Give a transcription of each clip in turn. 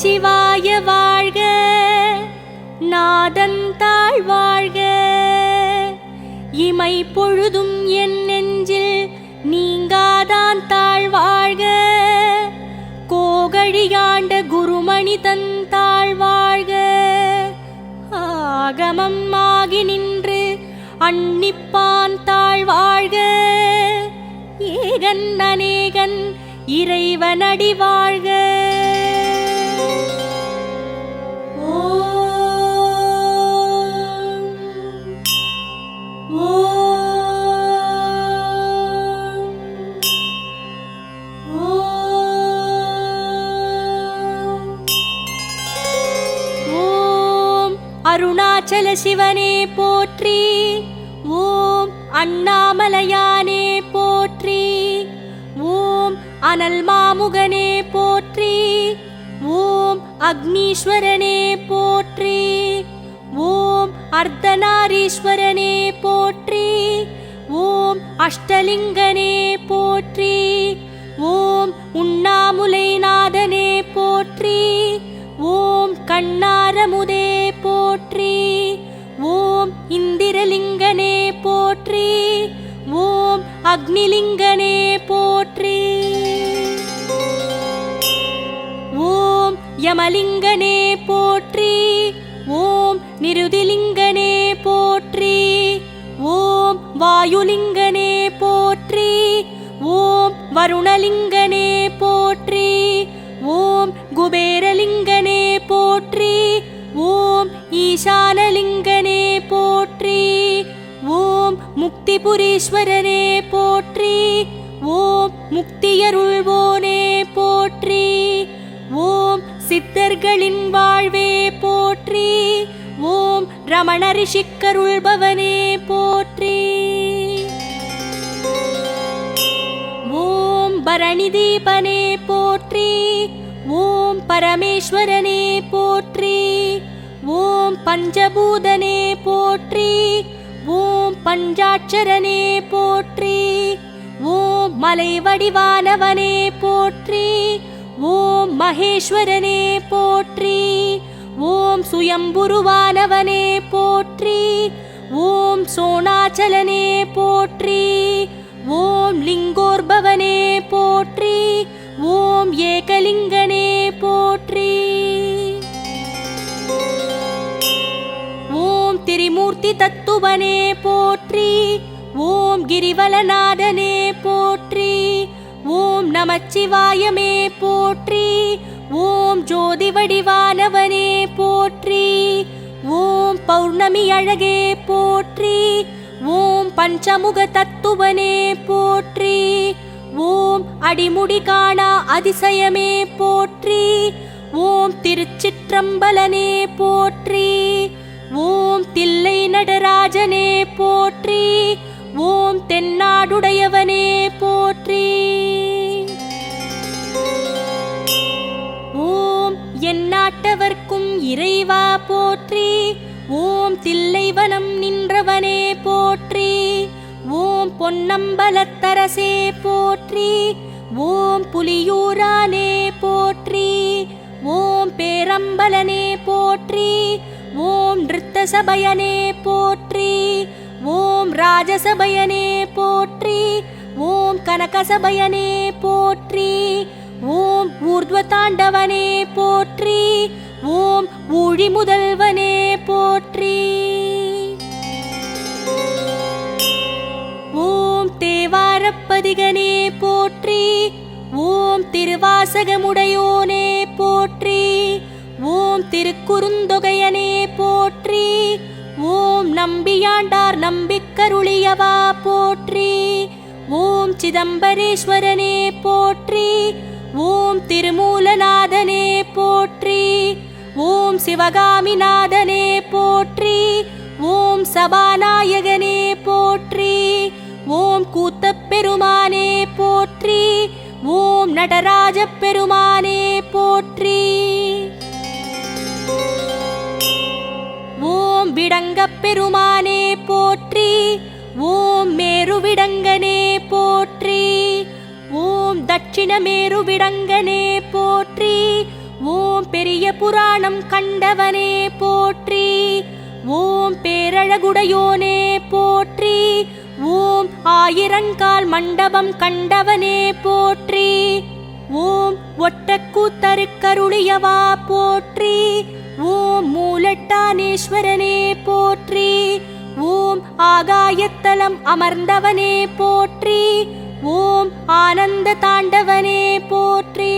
நமச்சிவாய வாழ்க நாதன் தாழ் வாழ்க. இமை பொழுதும் என் நெஞ்சில் நீங்காதான் தாழ் வாழ்க. கோகழியாண்ட குருமணி தன் தாழ் வாழ்க. ஆகமம் ஆகி நின்று அன்னிப்பான் தாழ் வாழ்க. ஏகன் அநேகன் இறைவனடி வாழ்க. அருணாச்சல சிவனே போற்றி. ஓம் அண்ணாமலையானே போற்றி. ஓம் அனல் மாமுகனே போற்றி. ஓம் அக்னீஸ்வரனே போற்றி. ஓம் அர்த்தநாரீஸ்வரனே போற்றி. ஓம் அஷ்டலிங்கனே போற்றி. ஓம் உண்ணாமுலைநாதனே போற்றி. ஓம் கண்ணாரமுதே போற்றி. அக்னிலிங்கனே போற்றி. ஓம் யமலிங்கனே போற்றி. ஓம் நிருதிலிங்கனே போற்றி. ஓம் வாயுலிங்கனே போற்றி. ஓம் வருணலிங்கனே போற்றி. ஓம் குபேரலிங்க முக்திபுரீஸ்வரனே போற்றி ஓம் முக்தியருள்வோனே போற்றி ஓம் சித்தர்களின் வாழ்வே போற்றி ஓம் ரமண ரிஷிக்கருள்பவனே போற்றி. ஓம் பரணி தீபனே போற்றி ஓம் பரமேஸ்வரனே போற்றி ஓம் பஞ்சபூதனே போற்றி பஞ்சாட்சரனே போற்றி. ஓம் மலை வடிவானவனே போற்றி. ஓம் மகேஸ்வரனே போற்றி. ஓம் சுயம்புருவானவனே போற்றி. ஓம் சோணாச்சலனே போற்றி. ஓம் லிங்கோர்பவனே போற்றி. ஓம் ஏகலிங்கனே போற்றி. ஓம் திரிமூர்த்தி தத் தத்துவனே போற்றி. ஓம் கிரிவலநாதனே போற்றி. ஓம் நமச்சிவாயமே போற்றி. ஓம் ஜோதி வடிவானவனே போற்றி. ஓம் பௌர்ணமி அழகே போற்றி. ஓம் பஞ்சமுக தத்துவனே போற்றி. ஓம் அடிமுடி காணா அதிசயமே போற்றி. ஓம் திருச்சிற்றம்பலனே போற்றி. ஓம் தில்லை நடராஜனே போற்றி. ஓம் தென்னாடுடையவனே போற்றி. ஓம் எந்நாட்டவர்க்கும் இறைவா போற்றி. ஓம் தில்லைவனம் நின்றவனே போற்றி. ஓம் பொன்னம்பலத்தரசே போற்றி. ஓம் புலியூரானே போற்றி. ஓம் பேரம்பலனே போற்றி. ஓம் நிருத்தசபயனே போற்றி. ஓம் ராஜசபயனே போற்றி. ஓம் கனகசபயனே போற்றி. ஓம் ஊர்த்வதாண்டவனே போற்றி. ஓம் ஊழி முதல்வனே போற்றி. ஓம் தேவாரப்பதிகனே போற்றி. ஓம் திருவாசகமுடையோனே போற்றி. ஓம் திருக்குறுந்தொகையனே போற்றி. நம்பியாண்டார் நம்பிக்கருளியவா போற்றி. ஓம் சிதம்பரேஸ்வரனே போற்றி. ஓம் திருமூலநாதனே போற்றி. ஓம் சிவகாமிநாதனே போற்றி. ஓம் சபாநாயகனே போற்றி. ஓம் கூத்தப் பெருமானே போற்றி. ஓம் நடராஜப் பெருமான் ஓம் விடங்கப் பெருமானே போற்றி. ஓம் மேருவிடங்கனே போற்றி. ஓம் தட்சிண தட்சிணமேருவிடங்கனே போற்றி. ஓம் பெரிய புராணம் கண்டவனே போற்றி. ஓம் பேரழகுடையோனே போற்றி. ஓம் ஆயிரங்கால் மண்டபம் கண்டவனே போற்றி. ஓம் ஒட்டக்கூத்தருக்கருளியவா போற்றி. ஓம் மூலட்டானேஸ்வரனே போற்றி. ஓம் ஆகாயத்தலம் அமர்ந்தவனே போற்றி. ஓம் ஆனந்த தாண்டவனே போற்றி.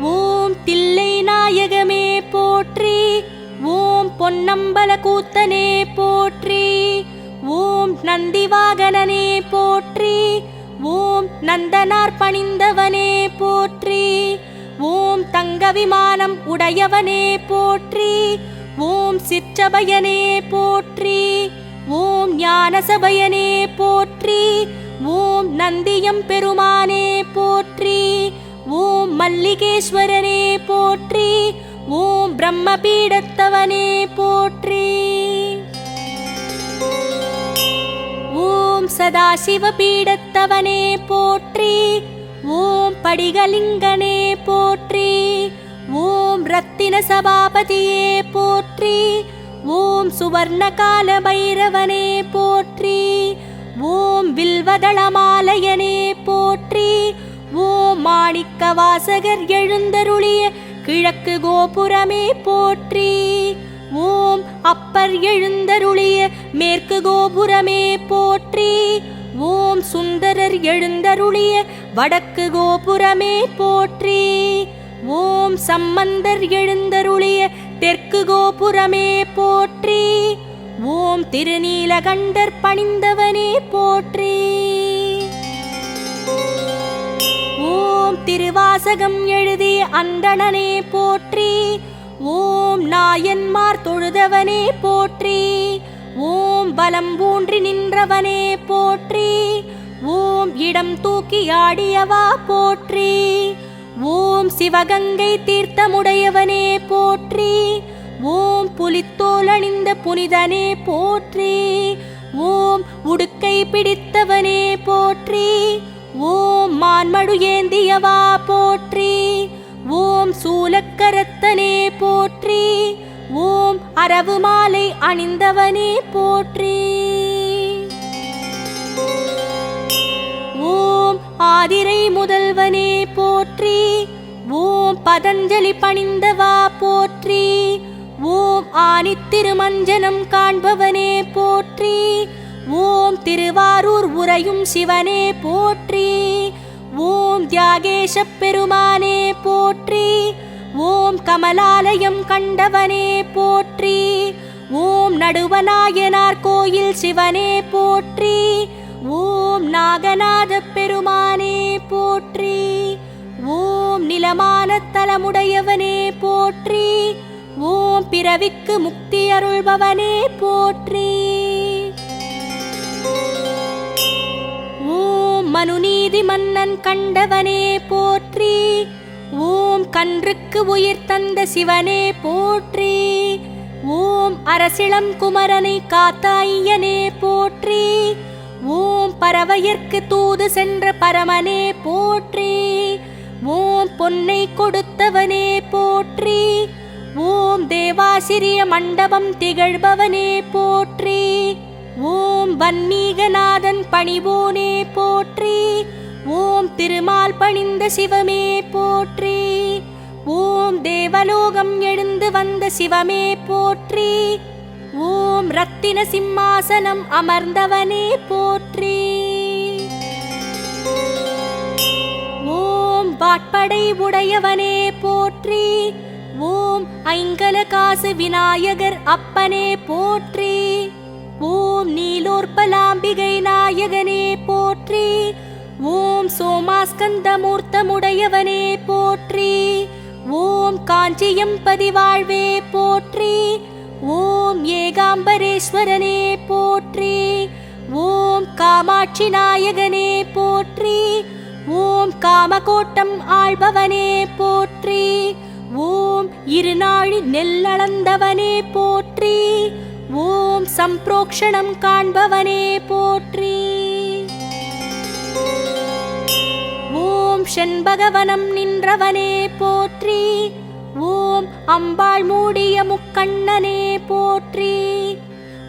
ஓம் தில்லை நாயகமே போற்றி. ஓம் பொன்னம்பல கூத்தனே போற்றி. ஓம் நந்திவாகனனே போற்றி. ஓம் நந்தனார் பணிந்தவனே போற்றி. ஓம் தங்க விமானம் உடையவனே போற்றி ஓம் சிற்றபயனே போற்றி ஓம் ஞானசபயனே போற்றி ஓம் நந்தியம் பெருமானே போற்றி ஓம் மல்லிகேஸ்வரனே போற்றி ஓம் பிரம்மபீடத்தவனே போற்றி. ஓம் சதாசிவ பீடத்தவனே போற்றி ஓம் படிகலிங்கனே போற்றி ஓம் ரத்தின சபாபதியே போற்றி ஓம் சுவர்ணகால பைரவனே போற்றி ஓம் வில்வதளமாலயனே போற்றி ஓம் மாணிக்க வாசகர் எழுந்தருளிய கிழக்கு கோபுரமே போற்றி ஓம் அப்பர் எழுந்தருளிய மேற்கு கோபுரமே போற்றி ஓம் சுந்தரர் எழுந்தருளிய வடக்கு கோபுரமே போற்றி. ஓம் சம்பந்தர் எழுந்தருளிய தெற்கு கோபுரமே போற்றி. ஓம் திருநீலகண்டர் பணிந்தவனே போற்றி. ஓம் திருவாசகம் எழுதிய அந்தணனே போற்றி. ஓம் நாயன்மார் தொழுதவனே போற்றி. ஓம் பலம் ஊன்றி நின்றவனே போற்றி. ஓம் இடம் தூக்கி ஆடியவா போற்றி. ஓம் சிவகங்கை தீர்த்தமுடையவனே போற்றி. ஓம் புலித்தோலணிந்த புனிதனே போற்றி. ஓம் உடுக்கை பிடித்தவனே போற்றி. ஓம் மான்மடு ஏந்தியவா போற்றி. ஓம் சூலக்கரத்தனே போற்றி. ஓம் அரவு மாலை அணிந்தவனே போற்றி. ஓம் ஆதிரை முதல்வனே போற்றி. ஓம் பதஞ்சலி பணிந்தவா போற்றி. ஓம் ஆனித்திருமஞ்சனம் காண்பவனே போற்றி. ஓம் திருவாரூர் உறையும் சிவனே போற்றி. ஓம் தியாகேஷப் பெருமானே போற்றி. ஓம் கமலாலயம் கண்டவனே போற்றி. ஓம் நடுவநாயனார் கோயில் சிவனே போற்றி. ஓம் நாகநாத பெருமானே போற்றி. ஓம் நிலமான தலமுடையவனே போற்றி. ஓம் பிறவிக்கு முக்தி அருள்பவனே போற்றி. ஓம் மனுநீதி மன்னன் கண்டவனே போற்றி. ஓம் கன்றுக்கு உயிர் தந்த சிவனே போற்றி. ஓம் அரசிளம் குமரனை காத்தாயனே போற்றி. ஓம் பறவையர்க்கு தூது சென்ற பரமனே போற்றி. ஓம் பொன்னை கொடுத்தவனே போற்றி. ஓம் தேவாசிரிய மண்டபம் திகழ்பவனே போற்றி. ஓம் வன்மீகநாதன் பணிவோனே போற்றி. ஓம் திருமால் பணிந்த சிவமே போற்றி. ஓம் தேவலோகம் எழுந்து வந்த சிவமே போற்றி. ஓம் ரத்தின சிம்மாசனம் அமர்ந்தவனே போற்றி. ஓம் வாட்படை உடையவனே போற்றி. ஓம் ஐங்கல காசு விநாயகர் அப்பனே போற்றி. ஓம் நீலோற்பலாம்பிகை நாயகனே போற்றி. ஓம் சோமாஸ்கந்தமூர்த்தமுடையவனே போற்றி. ஓம் காஞ்சியம் பதிவாழ்வே போற்றி. ஓம் ஏகாம்பரேஸ்வரனே போற்றி. ஓம் காமாட்சி நாயகனே போற்றி. ஓம் காமகோட்டம் ஆழ்பவனே போற்றி. ஓம் இருநாழி நெல்லளந்தவனே போற்றி. ஓம் சம்பிரோக்ஷணம் காண்பவனே போற்றி. ஓம் ஓம் செண்பகவனம் நின்றவனே போற்றி. ஓம் அம்பாள் மூடிய முக்கண்ணனே போற்றி.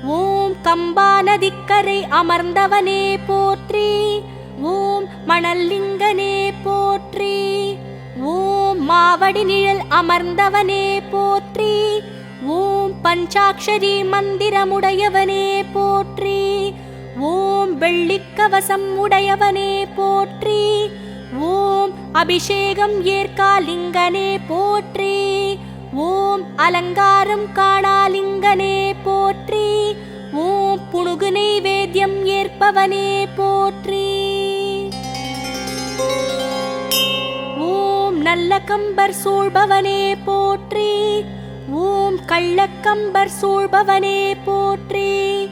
ஓம் கம்பா நதிக்கரை அமர்ந்தவனே போற்றி. ஓம் மணல்லிங்கனே போற்றி. ஓம் மாவடி நிழல் அமர்ந்தவனே போற்றி. ஓம் பஞ்சாட்சரி மந்திரமுடையவனே போற்றி. ஓம் வெள்ளிக்கவசம் உடையவனே போற்றி. ஓம் அபிஷேகம் ஏற்காலிங்கனே போற்றி. ஓம் அலங்காரம் காணாலிங்கனே போற்றி. ஓம் புணுகு நெய்வேத்தியம் ஏற்பவனே போற்றி. ஓம் நல்ல கம்பர் சூழ்பவனே போற்றி. ஓம் கள்ளக்கம்பர் சூழ்பவனே போற்றி.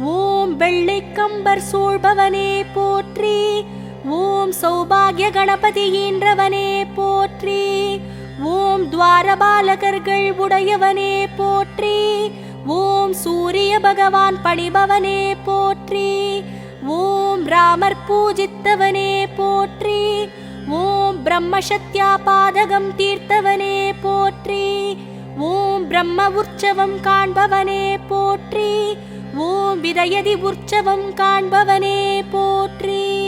ஓம் வெள்ளைக்கம்பர் சூழ்பவனே போற்றி. ஓம் சௌபாகிய கணபதி ஈன்றவனே போற்றி. ஓம் துவாரபாலகர்கள் உடையவனே போற்றி. ஓம் சூரிய பகவான் பணிபவனே போற்றி. ஓம் ராமர் பூஜித்தவனே போற்றி. ஓம் பிரம்மசத்யா பாதகம் தீர்த்தவனே போற்றி. ஓம் பிரம்ம உற்சவம் காண்பவனே போற்றி. ஓம் விதயதி உற்சவம் காண்பவனே போற்றி.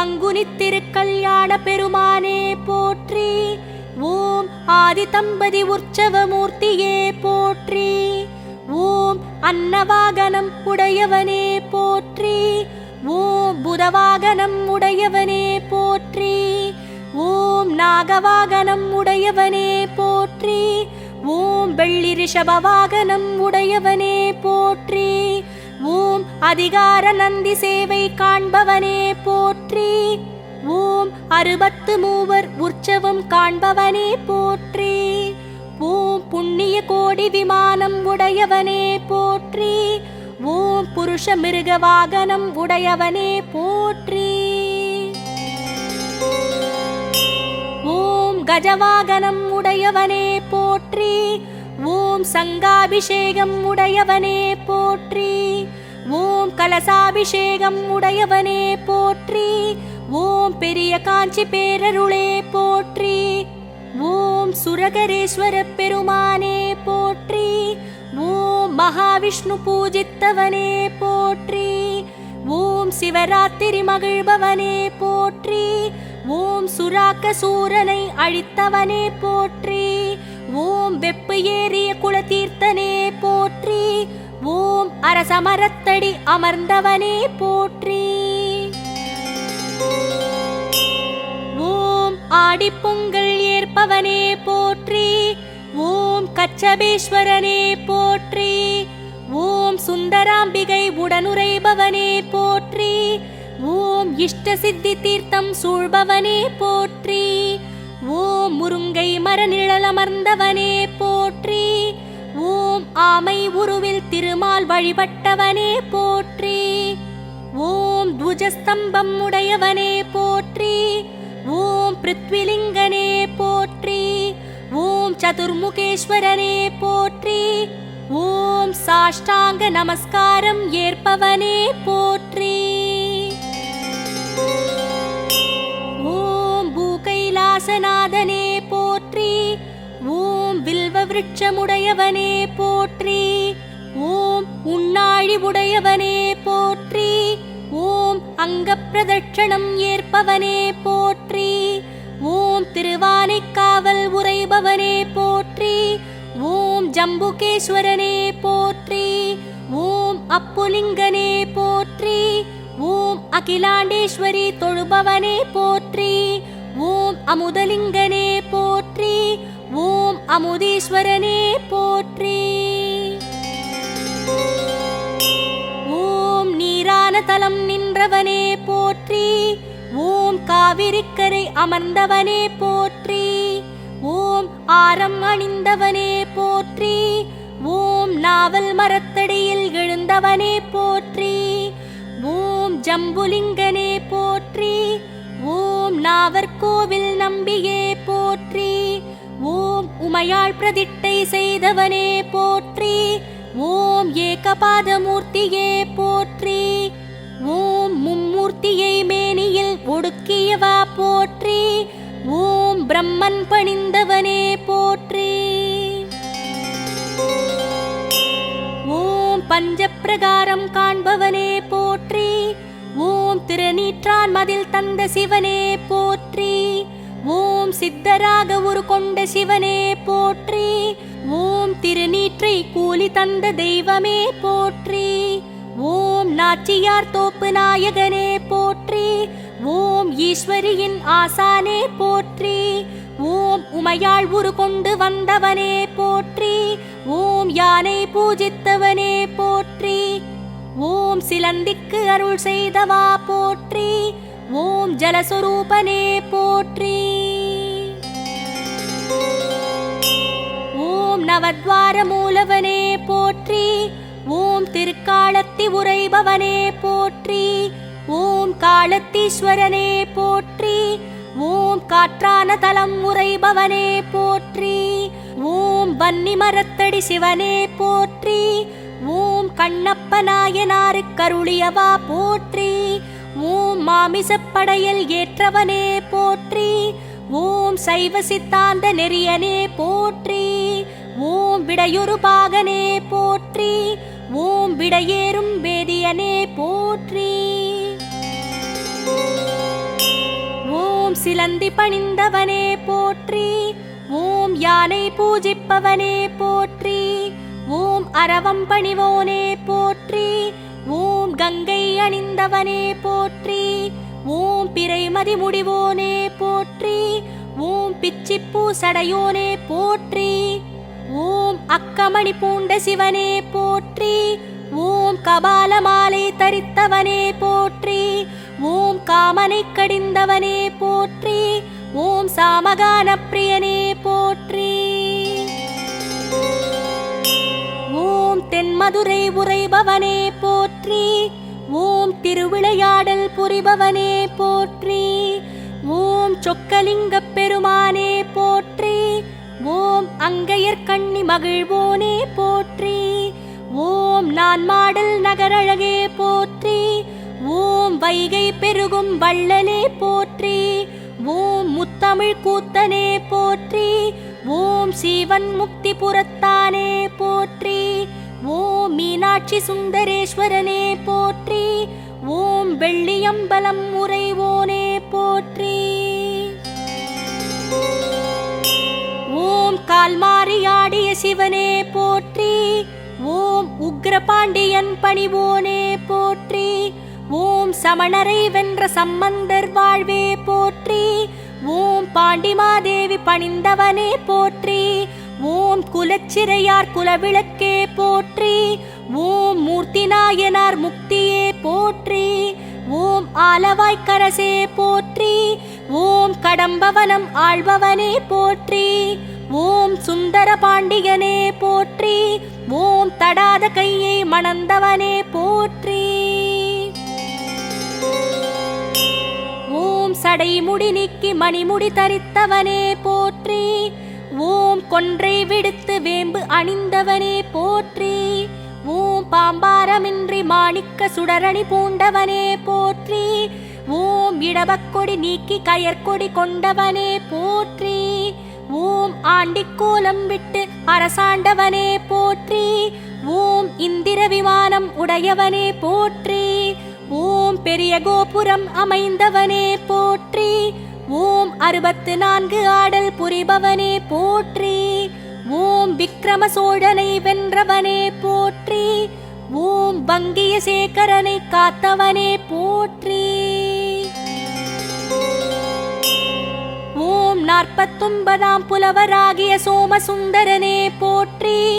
பங்குனி திருக்கல்யாண பெருமானே போற்றி. ஓம் ஆதி தம்பதி உற்சவமூர்த்தியே போற்றி. ஓம் அன்னவாகனம் உடையவனே போற்றி. ஓம் புதவாகனம் உடையவனே போற்றி. ஓம் நாகவாகனம் உடையவனே போற்றி. ஓம் வெள்ளி ரிஷபவாகனம் உடையவனே போற்றி. ஓம் அதிகார நந்தி சேவை காண்பவனே போற்றி. போற்றி. ஓம் அறுபத்து மூவர் உற்சவம் காண்பவனே போற்றி. ஓம் புண்ணிய கோடி விமானம் உடையவனே போற்றி. ஓம் புருஷ மிருக வாகனம் உடையவனே போற்றி. ஓம் கஜவாகனம் உடையவனே போற்றி. ஓம் சங்காபிஷேகம் உடையவனே போற்றி. ஓம் கலசாபிஷேகம் உடையவனே போற்றி. ஓம் பெரிய காஞ்சி பேரருளே போற்றி. ஓம் சுரகரேஸ்வர பெருமானே போற்றி. ஓம் மகாவிஷ்ணு பூஜித்தவனே போற்றி. ஓம் சிவராத்திரி மகிழ்பவனே போற்றி. ஓம் சுராக்க சூரனை அழித்தவனே போற்றி. ஓம் வெப்பு ஏறிய குலதீர்த்தனே போற்றி. ஓம் அரசமரத்தடி அமர்ந்தவனே போற்றி. ஓம் ஆடிப்பொங்கல் ஏற்பவனே போற்றி. ஓம் கச்சபேஸ்வரனே போற்றி. ஓம் சுந்தராம்பிகை உடனுரைபவனே போற்றி. ஓம் இஷ்ட சித்தி தீர்த்தம் சூழ்பவனே போற்றி. ஓம் முருங்கை மரநிழலமர்ந்தவனே போற்றி. ஓம் ஆமை உருவில் திருமால் வழிபட்டவனே போற்றி. ஓம் துவஜஸ்தம்பம் உடையவனே போற்றி. ஓம் பிருத்விலிங்கனே போற்றி. ஓம் சதுர்முகேஸ்வரனே போற்றி. ஓம் சாஷ்டாங்க நமஸ்காரம் ஏற்பவனே போற்றி. ஓம் பூகைலாசநாதனே விருட்சமுடையவனே போற்றி. ஓம் உண்ணாழி உடையவனே போற்றி. ஓம் அங்க பிரதட்சணம் ஏற்பவனே போற்றி. ஓம் திருவானைக்காவல் உரைபவனே போற்றி. ஓம் ஜம்புகேஸ்வரனே போற்றி. ஓம் அப்புலிங்கனே போற்றி. ஓம் அகிலாண்டேஸ்வரி தொழுபவனே போற்றி. ஓம் அமுதலிங்கனே போற்றி. ஓம் அமுதீஸ்வரனே போற்றி. ஓம் நீரான தலம் நின்றவனே போற்றி. ஓம் காவிரிக்கரை அமர்ந்தவனே போற்றி. ஓம் ஆரம் அணிந்தவனே போற்றி. ஓம் நாவல் மரத்தடியில் எழுந்தவனே போற்றி. ஓம் ஜம்புலிங்கனே போற்றி. ஓம் நாவர்கோவில் நம்பியே போற்றி. உமையாள் பிரதிட்டை செய்தவனே போற்றி. ஓம் ஏகபாதமூர்த்தியே போற்றி. ஓம் மும்மூர்த்தியை மேனியில் ஒடுக்கியவா போற்றி. ஓம் பிரம்மன் பணிந்தவனே போற்றி. ஓம் பஞ்சப்பிரகாரம் காண்பவனே போற்றி. ஓம் திருநீற்றான் மதில் தந்த சிவனே போற்றி. ஓம் சித்தராக ஒரு கொண்ட சிவனே போற்றி. ஓம் திருநீற்றை கூலி தந்த தெய்வமே போற்றி. ஓம் நாச்சியார் தோப்பு நாயகனே போற்றி. ஓம் ஈஸ்வரியின் ஆசானே போற்றி. ஓம் உமையாள் உரு கொண்டு வந்தவனே போற்றி. ஓம் யானை பூஜித்தவனே போற்றி. ஓம் சிலந்திக்கு அருள் செய்தவா போற்றி. ஓம் ஜலஸ்வரூபனே போற்றி. ஓம் நவத்வார மூலவனே போற்றி. ஓம் திருக்காலத்தி உரைபவனே போற்றி. ஓம் காலத்தீஸ்வரனே போற்றி. ஓம் காற்றான தலம் உரைபவனே போற்றி. ஓம் வன்னி மரத்தடி சிவனே போற்றி. ஓம் கண்ணப்ப நாயனாரு கருளியவா போற்றி. ஓம் மாமிசப்படையல் ஏற்றவனே போற்றி. ஓம் சைவ சித்தாந்த நெறியனே போற்றி. ஓம் விடையொரு பாகனே போற்றி. ஓம் விடையேறும் வேதியனே போற்றி. ஓம் சிலந்தி பணிந்தவனே போற்றி. ஓம் யானை பூஜிப்பவனே போற்றி. ஓம் அரவம் பணிவோனே போற்றி. ஓம் கங்கை அணிந்தவனே போற்றி. ஓம் பிறைமதி முடிவோனே போற்றி ஓம் பிச்சிப்பூ சடையோனே போற்றி ஓம் அக்கமணி பூண்ட சிவனே போற்றி ஓம் கபால மாலை தரித்தவனே போற்றி ஓம் காமனை கடிந்தவனே போற்றி ஓம் சாமகான பிரியனே போற்றி. ஓம் தென்மதுரை உரைபவனே போற்றி ஓம் திருவிளையாடல் புரிபவனே போற்றி. ஓம் சொக்கலிங்கப் பெருமானே போற்றி. ஓம் அங்கையர் கண்ணி மகிழ்வோனே போற்றி. ஓம் நான் மாடல் நகரழகே போற்றி. ஓம் வைகை பெருகும் வள்ளலே போற்றி. ஓம் முத்தமிழ் கூத்தனே போற்றி. ஓம் சீவன் முக்தி புறத்தானே போற்றி. ஓம் மீனாட்சி சுந்தரேஸ்வரனே போற்றி ஓம் வெள்ளியம்பலம் உறைவோனே போற்றி. ஓம் கால்மாரியாடிய சிவனே போற்றி ஓம் உக்ரபாண்டியன் பணிவோனே போற்றி ஓம் சமணரை வென்ற சம்பந்தர் வாழ்வே போற்றி ஓம் பாண்டிமாதேவி பணிந்தவனே போற்றி. ஓம் குலச்சிறையார் குலவிளக்கே போற்றி ஓம் மூர்த்தி நாயனார் முக்தியே போற்றி ஓம் ஆலவாய்க்கரசே போற்றி ஓம் கடம்பவனம் ஆழ்பவனே போற்றி ஓம் சுந்தர பாண்டியனே போற்றி ஓம் தடாத கையை மணந்தவனே போற்றி. ஓம் சடைமுடி நீக்கி மணிமுடி தரித்தவனே போற்றி ஓம் கொன்றை விடுத்து வேம்பு அணிந்தவனே போற்றி. ஓம் பாம்பாரமின்றி மாணிக்க சுடரணி பூண்டவனே போற்றி. ஓம் இடவக்கொடி நீக்கி கயற்கொடி கொண்டவனே போற்றி. ஓம் ஆண்டிக்கோலம் விட்டு அரசாண்டவனே போற்றி. ஓம் இந்திர விமானம் உடையவனே போற்றி. ஓம் பெரிய கோபுரம் அமைந்தவனே போற்றி. ஓம் அறுபத்து நான்கு ஆடல் புரிபவனே போற்றி. ஓம் விக்ரம சோழனை வென்றவனே போற்றி. ஓம் வங்கிய சேகரனை காத்தவனே போற்றி. ஓம் நாற்பத்தொன்பதாம் புலவராகிய சோமசுந்தரனே போற்றி.